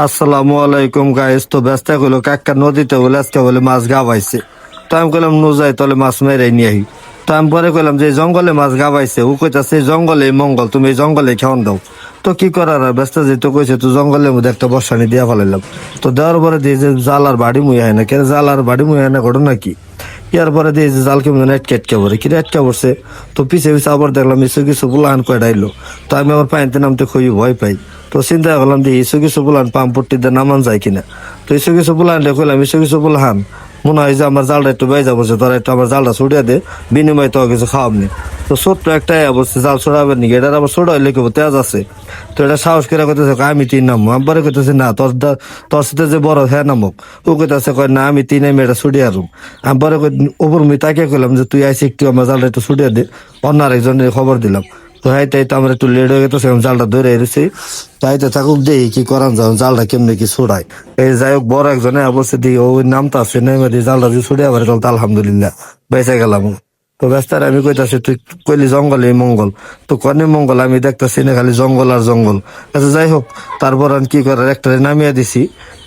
আসসালামু আলাইকুম গাইস তো ব্যস্ত কইলো কাকা নদীতে বলে আজকে বলে মাছ গাবাইছে। তো আমি কইলাম নু যাই তাহলে মাছ মেরে নিয়ে আহি তো আমি পরে কইলাম যে জঙ্গলে মাছ গাবাইছে। ও এই জঙ্গলে মঙ্গল, তুমি এই জঙ্গলে খাওয়ান দাও। তো কি করার আর? ব্যস্ত যেহেতু কইছে, তো জঙ্গলের মধ্যে একটা বসানি দিয়া ফেলাইলাম। তো দেওয়ার পরে দিয়ে যে জালার বাড়ি মুই হয় না। কেন জালার বাড়ি মুই হয় না, ঘটনা কি? ইয়ার পরে দিয়ে যে জাল কেমন আটকে আটকে পড়ে। কি আটকে পড়ছে? তো পিছে পিছে আবার দেখলাম কিছু কিছু বুলাহান কয়ে ডাইলো তো আমি আমার পাইতে নামতে খুবই ভয় পাই। তো চিন্তা করলাম যে ইসু কিছু বুলান পাম্পট্টিতে নামান যায় কিনা। তো ইসু কিছু বুলান কইলাম, ইসু কিছু বুলাহান মনে হয় যে আমার জালটা একটু বেজা বসে তোরা একটু আমার জালটা ছুটিয়ে দে, বিনিময়ে তো কিছু খাওয়াবনি তো ছোট্ট একটা অবস্থা জাল ছড়াবেন নাকি? এটার আবার ছোট হইলে কেবল তেজ আছে। তো এটা সাহস করে কইতেছে আমি তিন নামো আমি পরে কইতেছে, না, তোর দা- তোর সাথে যে বড় হ্যাঁ নামক, ও কইতেছে, কয়, না, আমি তিন আমি এটা ছুটিয়ে আরুম আমি পরে কই- উপর আমি তাকে কইলাম যে তুই আইসি একটু আমার জালটা একটু ছুটিয়ে দে। অন্য আরেকজনের খবর দিলাম। তো হাই তাই তো আমার একটু লেট হয়ে গেছে আমি জালটা ধরে এসেছি তাই তো থাকুক দেই কি করান যাও জালটা কেমনে কি ছুড়াই এই যাই হোক, বড় একজনে অবশ্যই দিই ওই নামটা আছে নেমে দিয়ে জালটা দিয়ে ছুড়ে আবার চলতে আলহামদুলিল্লাহ, বেঁচে গেলাম তো ব্যস্তার আমি কইতাছি, তুই কইলি জঙ্গলে মঙ্গল। তো কনে মঙ্গল, আমি দেখতেছি না, খালি জঙ্গল আর জঙ্গল। আচ্ছা যাই হোক, তারপর আমি কি করার, একটা নামিয়ে দিছি,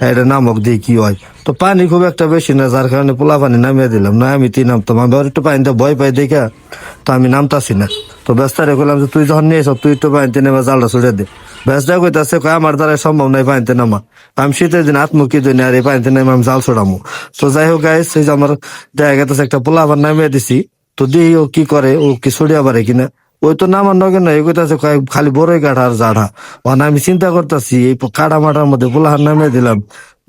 এটা নামক দিই কি হয়। তো পানি খুব একটা বেশি না, যার কারণে পোলা পানি নামিয়ে দিলাম, না আমি তিন নামতাম আমি একটু পানিতে ভয় পাই দেখা, তো আমি নামতাছি না। তো ব্যস্তারে কইলাম যে তুই যখন নিয়ে এসো তুই একটু পানিতে নেমে জালটা ছুড়ে দে। ব্যস্তা কইতাছে, কয়, আমার দ্বারা সম্ভব নাই পানিতে নামা। আমি শীতের দিন আত্মুখী দিন আর এই পানিতে নেমে আমি জাল ছড়ামো। তো যাই হোক গাইস এই যে আমার দেখা গেছে একটা পোলা আবার নামিয়ে দিছি। তো দিই ও কি করে, ও কি ছড়িয়া পারে কিনা। ওই তো নামার নগে না এগোইতাছে কয়, খালি বড়ই কাঠা আর জাড়া। ওখানে আমি চিন্তা করতেছি, এই কাটা মাটার মধ্যে পোলাহার নামিয়ে দিলাম।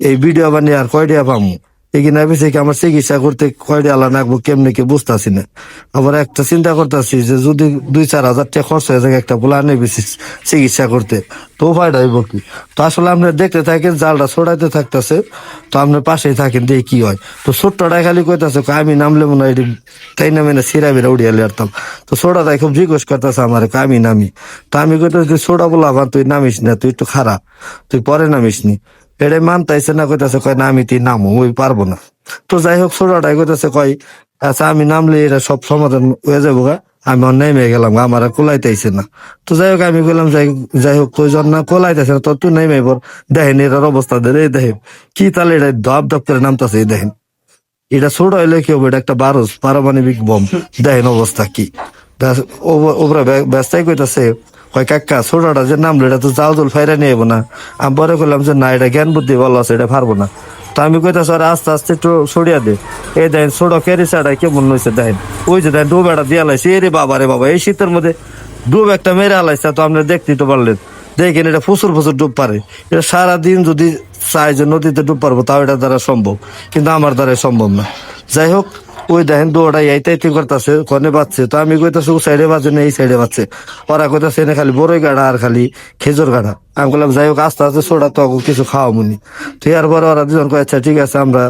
এই ভিডিও বানিয়ে আর কয়ডিয়া পামু? এখানে ভেবেছি কি আমার চিকিৎসা করতে কয়ডিয়া আলা নাকবো কেমনে কি বুঝতেছি না। আবার একটা চিন্তা করতেছি যে যদি দুই, চার হাজার টাকা খরচ হয়ে যায় একটা পোলা নেবে চিকিৎসা করতে, তো উপায়টা হইব কি? তো আসলে আপনি দেখতে থাকেন, জালটা ছড়াইতে থাকতেছে, তো আপনার পাশেই থাকেন দিয়ে কি হয়। তো ছোট্টটাই খালি কইতাছে আমি নামলে মনে হয় তাই নামে না সিরা বিরা উড়িয়া লেরতাম তো ছোটাটাই খুব জিজ্ঞেস করতেছে আমার আমি নামি? তো আমি কইতেছি, ছোটা বলা আবার তুই নামিস না, তুই একটু খারাপ তুই পরে নামিস নি এটাই মানতাইছে না কইতাছে, কয় না, আমি তুই নামো, ওই পারব না। তো যাই হোক ছোটটাই কইতাছে, কয় আচ্ছা আমি নামলে এটা সব সমাধান হয়ে যাব গা, আমি নেমে গেলাম আমার কোলাইতেছে না। তো যাই হোক আমি বললাম যাই হোক তুই যখন না কোলাইতেছে না, তো তুই নেমে পর দেখেন এটার অবস্থা দে দেখেন, কি তাহলে এটা ধপ ধপ করে নামতাছে দেখেন। এটা ছোট হইলে কি হবে? এটা একটা বারোস পারমাণবিক বম। দেখেন অবস্থা কি। ওপরে ব্যস্তাই কইতাছে কয়, কাকা, ছোটটা যে নামলো এটা তো জল ফাইরা নিয়ে না। আমি পরে করলাম যে, না, এটা জ্ঞান বুদ্ধি ভালো আছে, এটা পারব না। তো আমি কইতাছি, আরে, আস্তে আস্তে একটু সরিয়া দে। এই দেখেন ছোট কেরি চাটা কেমন হয়েছে দেখেন। ওই যে দেখেন ডুব একটা দিয়ে লাইছে। এরে বাবা রে বাবা, এই শীতের মধ্যে ডুব একটা মেরে আলাইছে, তো আপনি দেখতেই তো পারলেন। দেখেন, এটা ফুসুর ফুসুর ডুব পারে। এটা সারাদিন যদি চাই যে নদীতে ডুব পারব, তাও এটা দ্বারা সম্ভব। কিন্তু আমার দ্বারা সম্ভব না। যাই হোক ওই দেখেন দৌড়াই এইতে এইতে করতেছে, কনে বাচ্চে তো আমি কইতাছি, ও সাইডে বাজে না, এই সাইডে বাচ্চে ওরা কইতাছে, এনে খালি বড়ই গাড়া আর খালি খেজুর গাড়া। আমি বললাম যাই হোক, আস্তে আস্তে সোডা তো কিছু খাওয়া মুনি তো এরপরে ওরা দুজন কয়ে আচ্ছা ঠিক আছে, আমরা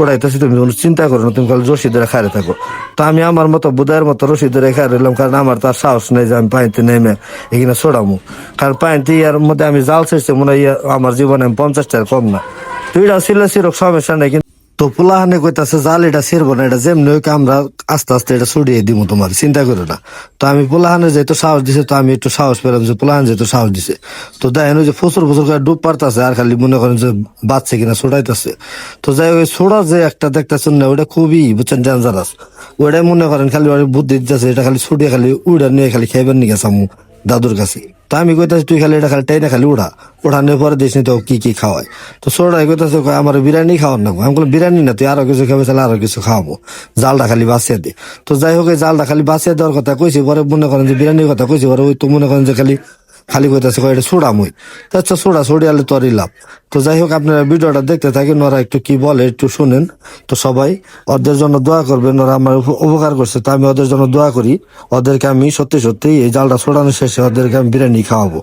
উড়াইতেছি, তুমি কোনো চিন্তা করো না, তুমি খালি রশি ধরে খাইরে থাকো। তো আমি আমার মতো বুধায়ের মতো রশি ধরে খাই রইলাম, কারণ আমার তার সাহস নেই যে আমি পানিতে নেমে এখানে ছড়ামু। কারণ পানিতে ইয়ার মধ্যে আমি জাল ছেড়ছি, মনে হয় আমার জীবনে আমি পঞ্চাশটার কম না। তো এটা ছিল সিরক সমস্যা নেই তো পোলাহানে কইতাছে, জাল এটা ছিড়বো না, এটা যেমনি হোক আমরা আস্তে আস্তে এটা ছড়িয়ে দিব তোমার, চিন্তা করো না। তো আমি পোলাহানে যেহেতু সাহস দিছে, তো আমি একটু সাহস পেলাম যে পোলাহান যেহেতু সাহস দিছে। তো দেখেন যে ফসর ফসর করে ডুব পারতাছে, আর খালি মনে করেন যে বাচ্চে কিনা ছড়াইতেছে তো যাই ওই ছোড়া যে একটা দেখতেছেন না ওটা খুবই, বুঝছেন ডেঞ্জারাস ওটাই মনে করেন খালি বুদ্ধি দিতেছে, এটা খালি ছুটিয়ে খালি উড়া নিয়ে খালি খাইবেন নিয়ে সামু দাদুর কাছে। তা আমি কইতাছি, তুই খালি এটা খালি টাইনে খালি উড়া। উড়ানোর পরে দিস নি তো কি কি খাওয়ায়? তো সোড়াই কইতাছে আমার বিরিয়ানি খাওয়ার না আমি বললাম বিরিয়ানি না, তুই আরও কিছু খাবে, তাহলে আরও কিছু খাওয়াবো। জালটা খালি বাঁচিয়ে দে। তো যাই হোক, এই জালটা খালি বাঁচিয়ে দেওয়ার কথা কইছি, পরে মনে করেন যে বিরিয়ানির কথা কইছি, পরে ওই তো মনে করেন যে খালি খালি কইতাছে, কয়, এটা সোড়া মুই। আচ্ছা সোড়া আলে তোরই লাভ। তো যাই হোক, আপনারা ভিডিওটা দেখতে থাকেন, ওরা একটু কি বলে একটু শুনেন। তো সবাই ওদের জন্য দোয়া করবেন, ওরা আমার উপ- উপকার করছে, তো আমি ওদের জন্য দোয়া করি। ওদেরকে আমি সত্যি সত্যি এই জালটা ছোড়ানো শেষে ওদেরকে আমি বিরিয়ানি খাওয়াবো।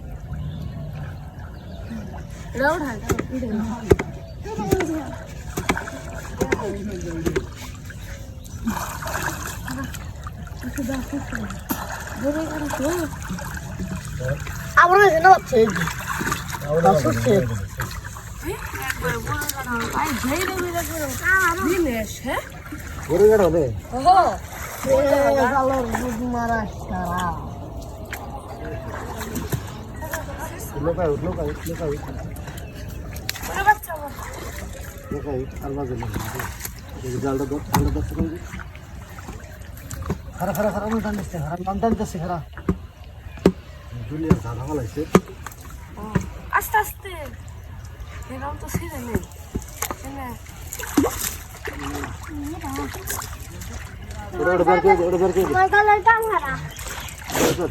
আমার কাছে না বাচ্চা এই যে। বাচ্চা এ, শালার বুদ মারা শালা। খারা খারা খারা আমি টানতেছে খারা টান টানতেছে খারা দুনিয়ার ধারা ফলাইছে আস্তে আস্তে এরকম তো ছেড়ে নেই ওটা ওটা বের করে ওটা করে টান। বের কর।